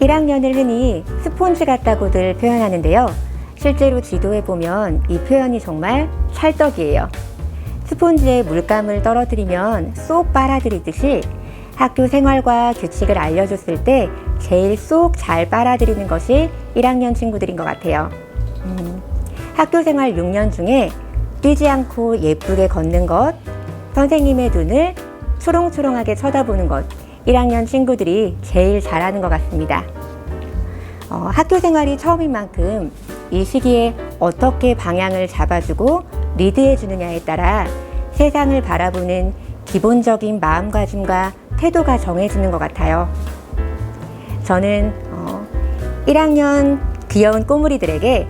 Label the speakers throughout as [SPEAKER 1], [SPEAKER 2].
[SPEAKER 1] 1학년을 흔히 스폰지 같다고들 표현하는데요. 실제로 지도에 보면 이 표현이 정말 찰떡이에요. 스폰지에 물감을 떨어뜨리면 쏙 빨아들이듯이 학교 생활과 규칙을 알려줬을 때 제일 쏙 잘 빨아들이는 것이 1학년 친구들인 것 같아요. 음, 학교 생활 6년 중에 뛰지 않고 예쁘게 걷는 것, 선생님의 눈을 초롱초롱하게 쳐다보는 것, 1학년 친구들이 제일 잘하는 것 같습니다. 어, 학교 생활이 처음인 만큼 이 시기에 어떻게 방향을 잡아주고 리드해 주느냐에 따라 세상을 바라보는 기본적인 마음가짐과 태도가 정해지는 것 같아요. 저는 어, 1학년 귀여운 꼬물이들에게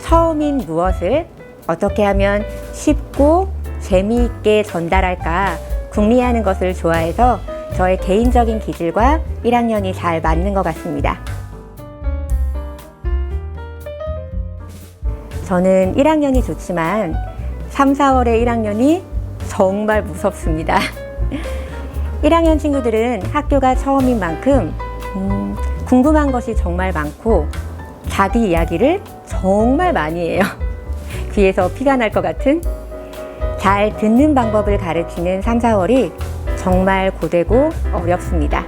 [SPEAKER 1] 처음인 무엇을 어떻게 하면 쉽고 재미있게 전달할까 궁리하는 것을 좋아해서 저의 개인적인 기질과 1학년이 잘 맞는 것 같습니다. 저는 1학년이 좋지만 3, 4월에 1학년이 정말 무섭습니다. 1학년 친구들은 학교가 처음인 만큼 음, 궁금한 것이 정말 많고 자기 이야기를 정말 많이 해요. 귀에서 피가 날 것 같은 잘 듣는 방법을 가르치는 3, 4월이 정말 고되고 어렵습니다.